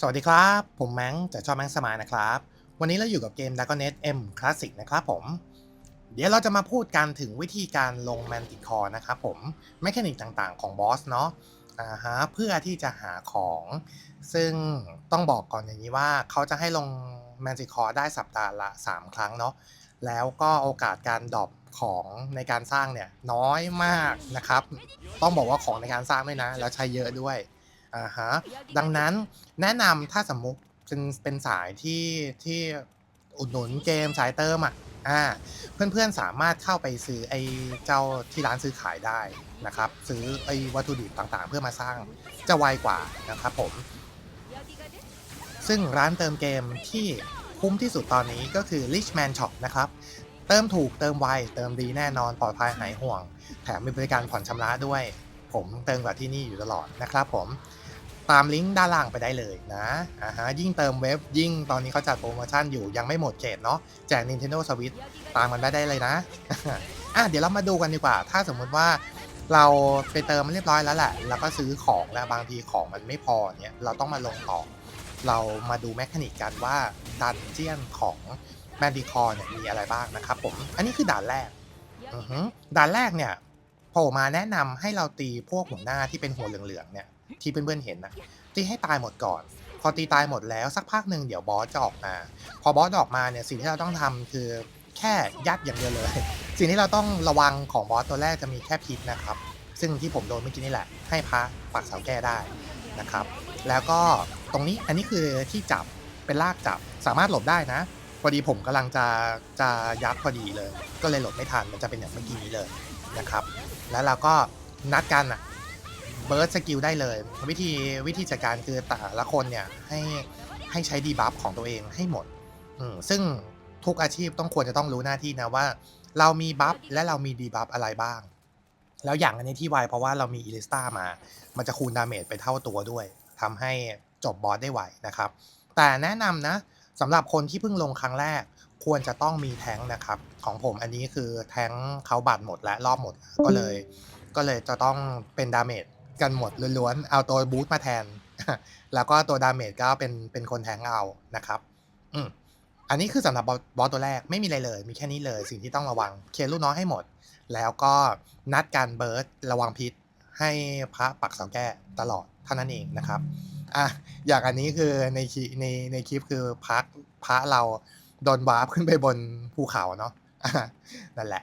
สวัสดีครับ ผมแมงจากช่องแมงสมายนะครับ วันนี้เราอยู่กับเกม Dragon Age M Classic นะครับผม เดี๋ยวเราจะมาพูดกันถึงวิธีการลง Mantic Core นะครับผมแมคานิกต่างๆของบอสเนาะอ่าฮะเพื่อที่จะหาของ ซึ่งต้องบอกก่อนอย่างนี้ว่าเขาจะให้ลง Mantic Core ได้สัปดาห์ละ 3 ครั้งเนาะแล้วก็โอกาสการดรอปของในการสร้างเนี่ยน้อยมากนะครับ ต้องบอกว่าของในการสร้างด้วยนะ แล้วใช้เยอะด้วย อ่าฮะดังนั้นแนะนำถ้าสมมุติเป็นเป็นสายที่ที่อุดหนุนเกมสายเติมอะอ่าเพื่อนๆสามารถเข้าไปซื้อไอ้เจ้าที่ร้านซื้อขายได้นะครับ ซื้อไอ้วัตถุดิบต่างๆ เพื่อมาสร้างจะไวกว่านะครับผม ซึ่งร้านเติมเกมที่คุ้มที่สุดตอนนี้ก็คือ Richman Shop นะครับ เติมถูกเติมไว เติมดีแน่นอนปลอดภัยหายห่วง แถมมีบริการผ่อนชำระด้วย ผมเติมกว่าที่นี่อยู่ตลอดนะครับผม ตามลิงก์ด้านล่างไปได้เลยนะอ่าฮะยิ่งเติมเว็บยิ่งตอนนี้เขาจัดโปรโมชั่นอยู่ยังไม่หมดเขตเนาะแจก Nintendo Switch ตามกันได้ได้เลยนะอะเดี๋ยวเรามาดูกันดีกว่า ถ้าสมมุติว่าเราไปเติมมันเรียบร้อยแล้วแหละ แล้วก็ซื้อของแล้วบางทีของมันไม่พอเนี่ยเราต้องมาลงต่อ เรามาดูแมคานิกกันว่าดันเจียนของแมนดิคอร์เนี่ยมีอะไรบ้างนะครับผม อันนี้คือด่านแรกด่านแรกเนี่ยโผล่มาแนะนำให้เราตีพวกหัวหน้าที่เป็นหัวเหลืองๆเนี่ย ที่เพื่อนๆเห็นนะตีให้ตายหมดก่อน พอตีตายหมดแล้วสักพักหนึ่งเดี๋ยวบอสจะออกมา พอบอสออกมาเนี่ยสิ่งที่เราต้องทำคือแค่ยัดอย่างเดียวเลย สิ่งที่เราต้องระวังของบอสตัวแรกจะมีแค่พิษนะครับ ซึ่งที่ผมโดนเมื่อกี้นี่แหละ ให้พระปักเสาแก้ได้นะครับ แล้วก็ตรงนี้อันนี้คือที่จับเป็นลากจับสามารถหลบได้นะพอดีผมกำลังจะจะยัดพอดีเลย ก็เลยหลบไม่ทันมันจะเป็นอย่างเมื่อกี้นี้เลยนะครับ แล้วเราก็นัดกันอะ เบิร์ดสกิลได้เลย วิธีวิธีจัดการคือแต่ละคนเนี่ยให้ให้ใช้ดีบัฟของตัวเองให้หมดอืมซึ่งทุกอาชีพต้องควรจะต้องรู้หน้าที่นะว่า เรามีบัฟและเรามีดีบัฟอะไรบ้าง แล้วอย่างอันนี้ที่ไวเพราะว่าเรามีอิลิสตามา มันจะคูณดาเมจไปเท่าตัวด้วยทำให้จบบอสได้ไวนะครับ แต่แนะนำนะสำหรับคนที่เพิ่งลงครั้งแรกควรจะต้องมีแท้งนะครับ ของผมอันนี้คือแท้งเขาบัตรหมดและรอบหมด ก็เลย ก็เลยจะต้องเป็นดาเมจ กันหมดล้วนๆ เอาตัวบูสต์มาแทน แล้วก็ตัวดาเมจก็เป็นเป็นคนแทงเอานะครับอืมอันนี้คือสำหรับบอสตัวแรกไม่มีอะไรเลย มีแค่นี้เลยสิ่งที่ต้องระวังเคลียร์ลูกน้องให้หมด แล้วก็นัดการเบิร์ดระวังพิษ ให้พระปักเสาแก้ตลอดเท่านั้นเองนะครับอะอย่างอันนี้คือในในในคลิปคือพักพระเราโดนวาร์ปขึ้นไปบนภูเขาเนาะะนั่นแหละ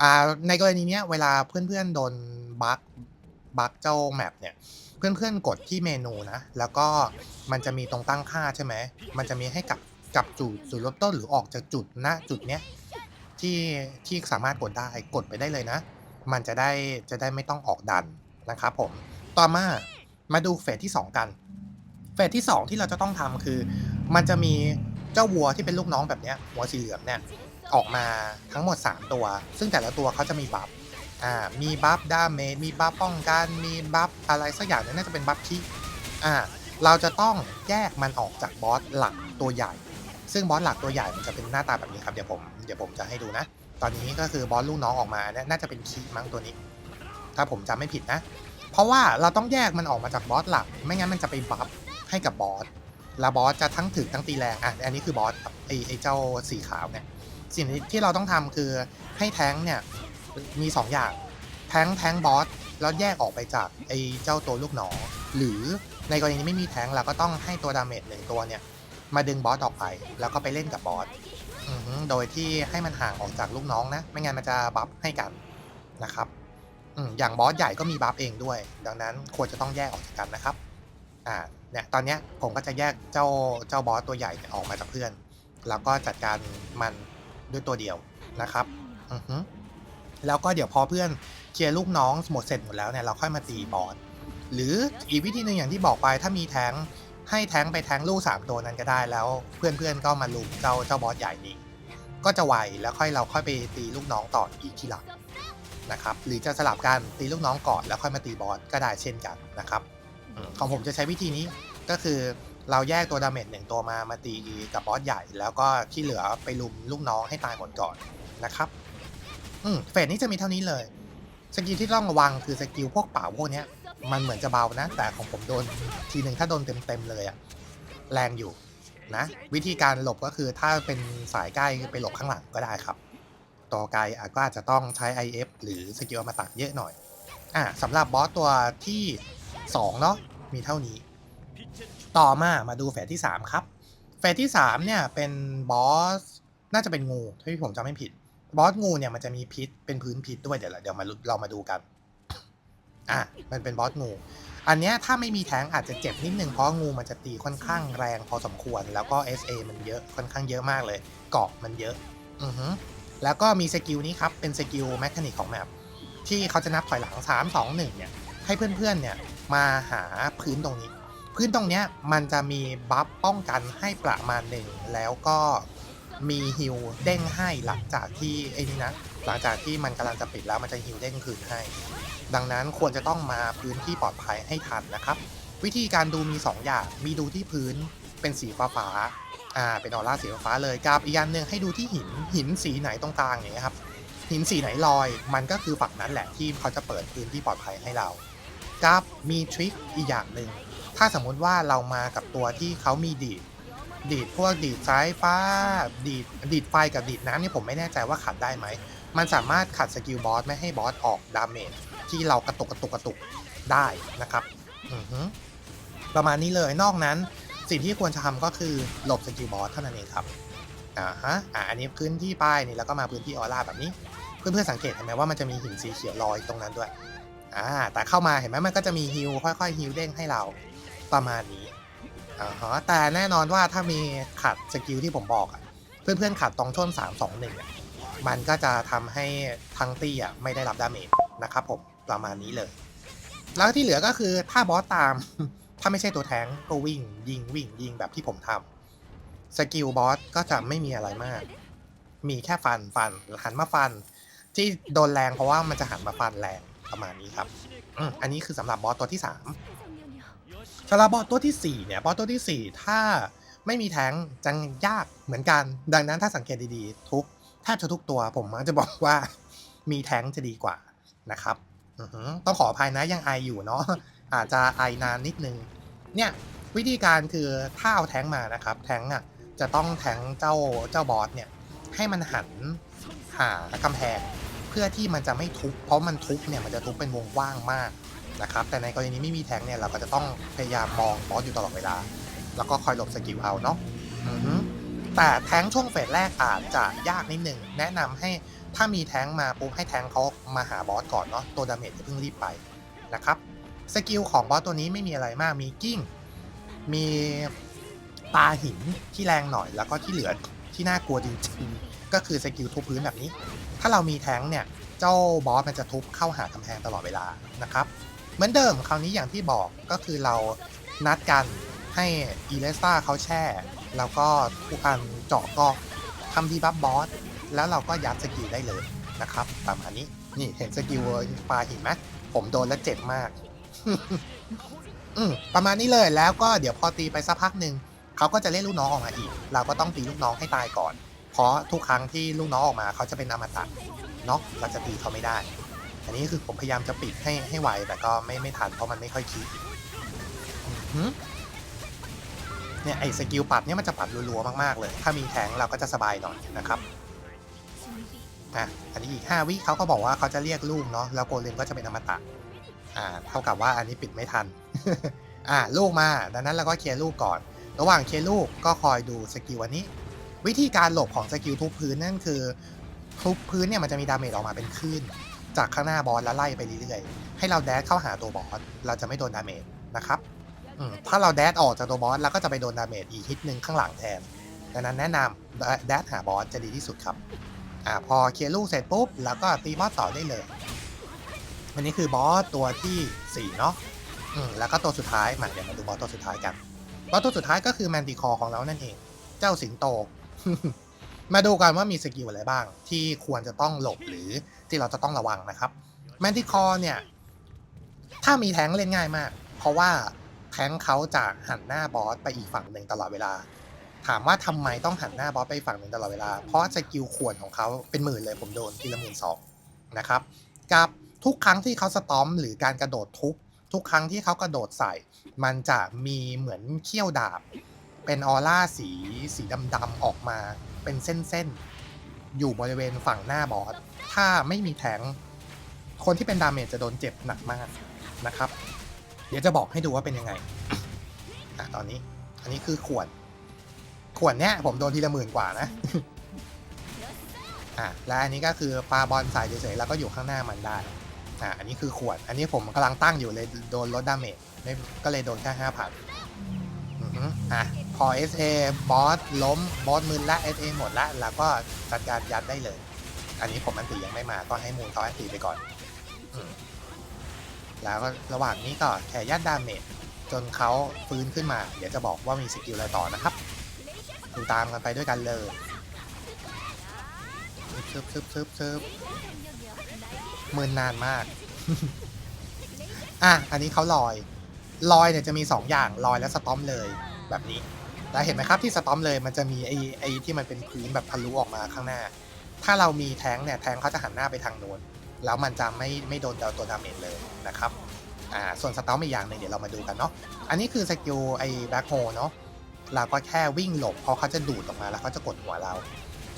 อ่าในกรณีเนี้ยเวลาเพื่อนๆโดนบั๊ก บั๊กเจ้าแมปเนี่ยเพื่อนๆกดที่เมนูนะ แล้วก็มันจะมีตรงตั้งค่าใช่ไหม มันจะมีให้กลับกลับจุดจุดเริ่มต้นหรือออกจากจุดณจุดเนี้ยที่ที่สามารถกดได้กดไปได้เลยนะ มันจะได้จะได้ไม่ต้องออกดันนะครับผมต่อมามาดูเฟสที่ 2 กัน เฟสที่ 2 ที่เราจะต้องทำคือ มันจะมีเจ้าวัวที่เป็นลูกน้องแบบเนี้ยหัวสีเหลืองเนี่ยออกมาทั้งหมด 3 ตัว ซึ่งแต่ละตัวเขาจะมีบัฟ อ่ามีบัฟดาเมจมีบัฟป้องกันมีบัฟอะไรสักอย่างนี่น่าจะเป็นบัฟที่อ่าเราจะต้องแยกมันออกจากบอสหลักตัวใหญ่ ซึ่งบอสหลักตัวใหญ่มันจะเป็นหน้าตาแบบนี้ครับเดี๋ยวผมเดี๋ยวผมจะให้ดูนะ ตอนนี้ก็คือบอสลูกน้องออกมาเนี่ยน่าจะเป็นคีมั้งตัวนี้ ถ้าผมจำไม่ผิดนะ เพราะว่าเราต้องแยกมันออกมาจากบอสหลัก ไม่งั้นมันจะไปบัฟให้กับบอสแล้วบอสจะทั้งถึกทั้งตีแรงอะอันนี้คือบอสครับไอไอเจ้าสีขาวเนี่ยสิ่งที่เราต้องทำคือให้แท้งเนี่ย มี2ออย่าง แท้งแท้งบอสแล้วแยกออกไปจากไอเจ้าตัวลูกน้องหรือในกรณีไม่มีแท้งเราก็ต้องให้ตัวดาเมจหนึ่งตัวเนี่ย มาดึงบอสออกไป แล้วก็ไปเล่นกับบอสโดยที่ให้มันห่างออกจากลูกน้องนะ ไม่งั้นมันจะบัฟให้กันนะครับอย่างบอสใหญ่ก็มีบัฟเองด้วย ดังนั้นควรจะต้องแยกออกจากกันนะครับอ่าเนี่ยตอนนี้ผมก็จะแยกเจ้าเจ้าบอสตัวใหญ่ออกมาจากเพื่อน แล้วก็จัดการมันด้วยตัวเดียวนะครับ อือฮึ แล้วก็เดี๋ยวพอเพื่อนเคลียร์ลูกน้องหมดเสร็จหมดแล้วเนี่ยเราค่อยมาตีบอสหรืออีกวิธีหนึ่งอย่างที่บอกไปถ้ามีแท้งให้แท้งไปแท้งลูกสามตัวนั้นก็ได้แล้ว เพื่อนๆก็มาลุมเจ้าเจ้าบอสใหญ่นี้ก็จะไวแล้วค่อยเราค่อยไปตีลูกน้องต่ออีกทีหลังนะครับหรือจะสลับกันตีลูกน้องก่อนแล้วค่อยมาตีบอสก็ได้เช่นกันนะครับของผมจะใช้วิธีนี้ก็คือเราแยกตัวดาเมจหนึ่งตัวมามาตีกับบอสใหญ่ แล้วก็ที่เหลือไปลุมลูกน้องให้ตายหมดก่อนนะครับ อืมเฟสนี้จะมีเท่านี้เลย สกิลที่ต้องระวังคือสกิลพวกเป่าพวกเนี้ย มันเหมือนจะเบานะ แต่ของผมโดนทีหนึ่งถ้าโดนเต็มๆเลยอะแรงอยู่นะ วิธีการหลบก็คือถ้าเป็นสายใกล้ไปหลบข้างหลังก็ได้ครับตัวไกลอาจก็อาจจะต้องใช้ IF หรือสกิลมาตักเยอะหน่อย อะสำหรับบอสตัวที่ 2 เนาะมีเท่านี้ ต่อมามาดูเฟสที่ 3 ครับ เฟสที่ 3 เนี่ยเป็นบอสน่าจะเป็นงูถ้าที่ผมจำไม่ผิด บอสงูเนี่ยมันจะมีพิษเป็นพื้นพิษด้วยเดี๋ยวเดี๋ยวมาเรามาดูกัน อะมันเป็นบอสงู อันเนี้ยถ้าไม่มีแทงอาจจะเจ็บนิดนึงเพราะงูมันจะตีค่อนข้างแรงพอสมควร แล้วก็ SA มันเยอะค่อนข้างเยอะมากเลย เกาะมันเยอะ อือฮึแล้วก็มีสกิลนี้ครับ เป็นสกิลแมคานิกของแมปที่เขาจะนับถอยหลัง 3 2 1 เนี่ย ให้เพื่อนๆ เนี่ย มาหาพื้นตรงนี้ พื้นตรงเนี้ยมันจะมีบัฟป้องกันให้ประมาณหนึ่งแล้วก็ มีฮิลเด้งให้หลังจากที่ไอ้นี่นะหลังจากที่มันกำลังจะปิดแล้วมันจะฮิลเด้งคืนให้ ดังนั้นควรจะต้องมาพื้นที่ปลอดภัยให้ทันนะครับ วิธีการดูมี 2 อย่างมีดูที่พื้นเป็นสีฟ้าฟ้าอ่าเป็นออร่าสีฟ้าเลยกับอีกอย่างหนึ่งให้ดูที่หินหินสีไหนตรงกลางอย่างเงี้ยครับหินสีไหนลอย มันก็คือฝั่งนั้นแหละที่เขาจะเปิดพื้นที่ปลอดภัยให้เรากับมีทริคอีกอย่างหนึ่งถ้าสมมุติว่าเรามากับตัวที่เขามีดีด ดีดพวกดีดสายฟ้า ดีดดีดไฟกับดีดน้ำเนี่ยผมไม่แน่ใจว่าขัดได้ไหม มันสามารถขัดสกิลบอสไม่ให้บอสออกดาเมจที่เรากระตุกกระตุกกระตุกได้นะครับอือฮึประมาณนี้เลยนอกนั้น สิ่งที่ควรจะทำก็คือหลบสกิลบอสเท่านั้นเองครับอ่าฮะอ่าอันนี้พื้นที่ป้ายนี่แล้วก็มาพื้นที่ออร่าแบบนี้ เพื่อนๆสังเกตเห็นไหมว่ามันจะมีหินสีเขียวลอยตรงนั้นด้วยอ่าแต่เข้ามาเห็นไหมมันก็จะมีฮิลค่อยๆฮิลเด้งให้เราประมาณนี้ อ่าฮะแต่แน่นอนว่าถ้ามีขัดสกิลที่ผมบอกอะเพื่อนๆขัดตรงช่วง3 2 1อะมันก็จะทำให้ทั้งตี้อะไม่ได้รับดาเมจนะครับผมประมาณนี้เลย แล้วที่เหลือก็คือถ้าบอสตาม ถ้าไม่ใช่ตัวแทงก็วิ่งยิงวิ่งยิงแบบที่ผมทำสกิลบอสก็จะไม่มีอะไรมาก มีแค่ฟันฟันหันมาฟัน ที่โดนแรงเพราะว่ามันจะหันมาฟันแรงประมาณนี้ครับอืมอันนี้คือสำหรับบอสตัวที่3 สำหรับบอสตัวทีสี่ 4 เนี่ย บอสตัวทีสี่4 ถ้าไม่มีแทงก์จะยากเหมือนกัน ดังนั้นถ้าสังเกตดีๆ ทุกแทบจะทุกตัวผมมักจะบอกว่ามีแทงจะดีกว่านะครับต้องขออภัยนะยังไออยู่เนาะอาจจะไอนานนิดนึง เนี่ยวิธีการคือถ้าเอาแท้งมานะครับแท้งอะจะต้องแท้งเจ้าเจ้าบอสเนี่ยให้มันหันหากำแพง เพื่อที่มันจะไม่ทุบเพราะมันทุบเนี่ยมันจะทุบเป็นวงกว้างมาก นะครับ แต่ในกรณีไม่มีแท้งเนี่ยเราก็จะต้องพยายามมองบอสอยู่ตลอดเวลา แล้วก็คอยหลบสกิลเอาเนาะแต่แท้งช่วงเฟสแรกอาจจะยากนิดหนึ่งแนะนำให้ถ้ามีแท้งมาปุ๊บให้แท้งเขามาหาบอสก่อนเนาะตัวดาเมจอย่าเพิ่งรีบไปนะครับสกิลของบอสตัวนี้ไม่มีอะไรมากมีกิ้ง มีปาหินที่แรงหน่อย แล้วก็ที่เหลือที่น่ากลัวจริงๆก็คือสกิลทุบพื้นแบบนี้ ถ้าเรามีแท้งเนี่ย เจ้าบอสมันจะทุบเข้าหากำแพงตลอดเวลานะครับ เหมือนเดิมคราวนี้อย่างที่บอกก็คือเรานัดกันให้อีเลสตาเขาแช่ แล้วก็ทุกอันเจาะก็ทำดีบัฟบอส แล้วเราก็ยัดสกิลได้เลยนะครับประมาณนี้นี่เห็นสกิลปลาหินไหมผมโดนแล้วเจ็บมาก อืมประมาณนี้เลยแล้วก็เดี๋ยวพอตีไปสักพักหนึ่งเขาก็จะเล่นลูกน้องออกมาอีก เราก็ต้องตีลูกน้องให้ตายก่อน เพราะทุกครั้งที่ลูกน้องออกมาเขาจะเป็นอมตะเนาะเราจะตีเขาไม่ได้ อันนี้คือผมพยายามจะปิดให้ให้ไวแต่ก็ไม่ไม่ทันเพราะมันไม่ค่อยคิดเนี่ยไอ้สกิลปัดเนี่ยมันจะปัดรัวๆมากๆเลย ถ้ามีแทงเราก็จะสบายหน่อยนะครับอะอันนี้อีก 5 วิเขาก็บอกว่าเขาจะเรียกลูกเนาะแล้วโกเลมก็จะเป็นอมตะอ่าเท่ากับว่าอันนี้ปิดไม่ทันอ่าลูกมาดังนั้นเราก็เคลียร์ลูกก่อน ระหว่างเคลียร์ลูกก็คอยดูสกิลวันนี้ วิธีการหลบของสกิลทุบพื้นนั่นคือทุบพื้นเนี่ยมันจะมีดาเมจออกมาเป็นคลื่น จากข้างหน้าบอสแล้วไล่ไปเรื่อยๆ ให้เราแดดเข้าหาตัวบอส เราจะไม่โดนดาเมจนะครับอืมถ้าเราแดดออกจากตัวบอสเราก็จะไปโดนดาเมจอีกฮิตหนึ่งข้างหลังแทน ดังนั้นแนะนำแดดหาบอสจะดีที่สุดครับอ่าพอเคลียร์ลูกเสร็จปุ๊บแล้วก็ตีบอสต่อได้เลย อันนี้คือบอสตัวที่4เนาะอืมแล้วก็ตัวสุดท้ายมาเดี๋ยวมาดูบอสตัวสุดท้ายกันบอสตัวสุดท้ายก็คือแมนติคอของเรานั่นเอง เจ้าสิงโต มาดูกันว่ามีสกิลอะไรบ้าง ที่ควรจะต้องหลบหรือ ที่เราจะต้องระวังนะครับแมนติคอเนี่ย ถ้ามีแท้งเล่นง่ายมาก เพราะว่าแท้งเขาจะหันหน้าบอสไปอีกฝั่งหนึ่งตลอดเวลา ถามว่าทำไมต้องหันหน้าบอสไปฝั่งหนึ่งตลอดเวลา เพราะสกิลขวนของเขาเป็นหมื่นเลยผมโดนทีละหมื่นสองนะครับกับทุกครั้งที่เขาสตอมหรือการกระโดดทุบทุกครั้งที่เขากระโดดใส่ มันจะมีเหมือนเขี้ยวดาบ เป็นออร่าสีสีดำๆออกมาเป็นเส้นๆ อยู่บริเวณฝั่งหน้าบอส ถ้าไม่มีแทงคนที่เป็นดาเมจจะโดนเจ็บหนักมากนะครับ เดี๋ยวจะบอกให้ดูว่าเป็นยังไงอะตอนนี้ อันนี้คือขวด ขวดเนี้ยผมโดนทีละหมื่นกว่านะอะและอันนี้ก็คือปลาบอลใส่เฉยๆแล้วก็อยู่ข้างหน้ามันได้อะอันนี้คือขวด อันนี้ผมกำลังตั้งอยู่เลยโดนลดดาเมจไม่ก็เลยโดนแค่ห้าพันอะ พอ SA บอสล้มบอสมึนละ SA หมดละแล้วก็จัดการยัดได้เลย อันนี้ผมอันตียังไม่มาก็ให้มูลเขาอันตีไปก่อนอแล้วก็ระหว่างนี้ก็แค่ยัดดาเมจจนเขาฟื้นขึ้นมา เดี๋ยวจะบอกว่ามีสกิลอะไรต่อนะครับ ดูตามกันไปด้วยกันเลยซึบซึบซึบซึบมืนนานมาก อะ อันนี้เขาลอย ลอยเนี่ยจะมี 2 อย่างลอยและสตอมเลยแบบนี้ แล้วเห็นไหมครับที่สตอมเลยมันจะมีไอ้ไอ้ที่มันเป็นพื้นแบบทะลุออกมาข้างหน้า ถ้าเรามีแทงเนี่ยแทงเขาจะหันหน้าไปทางโน้นแล้วมันจะไม่ไม่โดนตัวดาเมจเลยนะครับอ่าส่วนสตอมอีกอย่างหนึ่งเดี๋ยวเรามาดูกันเนาะอันนี้คือสกิลไอ้แบ็คโฮเนาะเราก็แค่วิ่งหลบเพราะเขาจะดูดออกมาแล้วเขาจะกดหัวเรา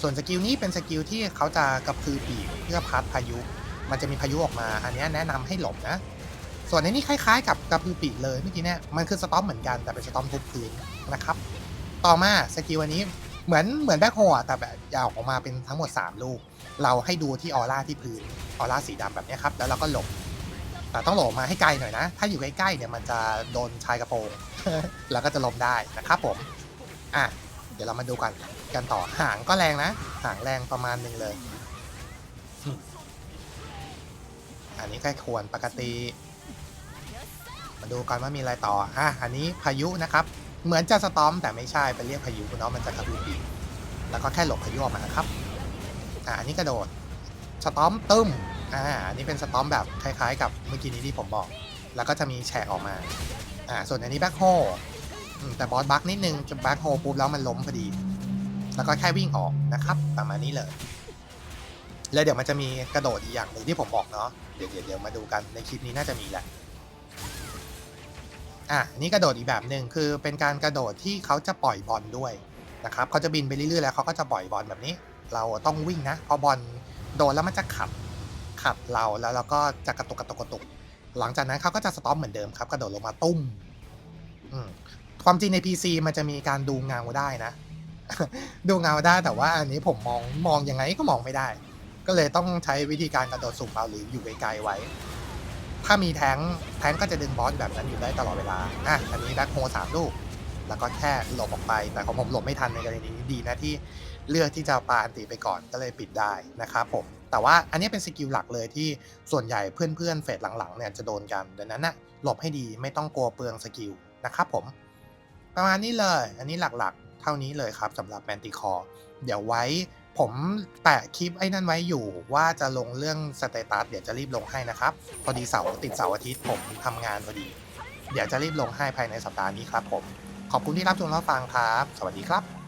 ส่วนสกิลนี้เป็นสกิลที่เขาจะกระพือปีกเพื่อพัดพายุ มันจะมีพายุออกมา อันนี้แนะนำให้หลบนะ ส่วนในนี้คล้ายๆ กับกระพือปีกเลยเมื่อกี้เนี่ยมันคือสตอมเหมือนกันแต่เป็นสตอมทุบพื้นนะครับ ต่อมาสกิลอันนี้เหมือนเหมือนแบ็คโฮอะแต่แบบยาวออกมาเป็นทั้งหมด 3 ลูก เราให้ดูที่ออร่าที่พื้นออร่าสีดำแบบนี้ครับ แล้วเราก็หลบ แต่ต้องหลบมาให้ไกลหน่อยนะ ถ้าอยู่ใกล้ๆเนี่ยมันจะโดนชายกระโปรงแล้วก็จะล้มได้นะครับผม อะ เดี๋ยวเรามาดูกันกันต่อหางก็แรงนะ หางแรงประมาณหนึ่งเลย อันนี้แค่ควรปกติ มาดูกันว่ามีอะไรต่ออะอันนี้พายุนะครับ เหมือนจะสตอมแต่ไม่ใช่ไปเรียกพายุเนาะมันจะกระพือปีกแล้วก็แค่หลบพายุออกมาครับอะอันนี้กระโดดสตอมตึ้มอ่าอันนี้เป็นสตอมแบบคล้ายๆ กับเมื่อกี้นี้ที่ผมบอก แล้วก็จะมีแฉกออกมาอ่าส่วนอันนี้แบ็คโฮแต่บอสบักนิดนึงจะแบ็คโฮปุ๊บแล้วมันล้มพอดี แล้วก็แค่วิ่งออกนะครับประมาณนี้เลยแล้วเดี๋ยวมันจะมีกระโดดอีกอย่างหนึ่งที่ผมบอกเนาะเดี๋ยวเดี๋ยวมาดูกันในคลิปนี้น่าจะมีแหละ อะนี่กระโดดอีกแบบหนึ่งคือเป็นการกระโดดที่เขาจะปล่อยบอลด้วยนะครับเขาจะบินไปเรื่อยๆแล้วเขาก็จะปล่อยบอลแบบนี้ เราต้องวิ่งนะเพอบอลโดนแล้วมันจะขัดขัดเราแล้วเราก็จะกระตุกกระตุกกระตุก หลังจากนั้นเขาก็จะสต็อปเหมือนเดิมครับกระโดดลงมาตุ้มอืมความจริงใน PC มันจะมีการดูเงาได้นะ ดูเงาได้แต่ว่าอันนี้ผมมองมองยังไงก็มองไม่ได้ ก็เลยต้องใช้วิธีการกระโดดสูงเบาหรืออยู่ไกลๆไว้ ถ้ามีแทงแทงก็จะดึงบอสแบบนั้นอยู่ได้ตลอดเวลา อะ อันนี้แบ็คโฮสามลูก แล้วก็แค่หลบออกไป แต่ของผมหลบไม่ทันในกรณีนี้ดีนะที่เลือกที่จะปาอันติไปก่อนก็เลยปิดได้นะครับผม แต่ว่าอันนี้เป็นสกิลหลักเลยที่ส่วนใหญ่เพื่อนๆเฟสหลังๆเนี่ยจะโดนกัน ดังนั้นนะหลบให้ดีไม่ต้องกลัวเปลืองสกิลนะครับผม ประมาณนี้เลย อันนี้หลักๆ เท่านี้เลยครับสำหรับแมนติคอร์เดี๋ยวไว้ ผมแปะคลิปไอ้นั่นไว้อยู่ว่าจะลงเรื่องสเตตัสเดี๋ยวจะรีบลงให้นะครับ พอดีเสาร์ติดเสาร์อาทิตย์ผมทำงานพอดี เดี๋ยวจะรีบลงให้ภายในสัปดาห์นี้ครับผม ขอบคุณที่รับชมรับฟังครับ สวัสดีครับ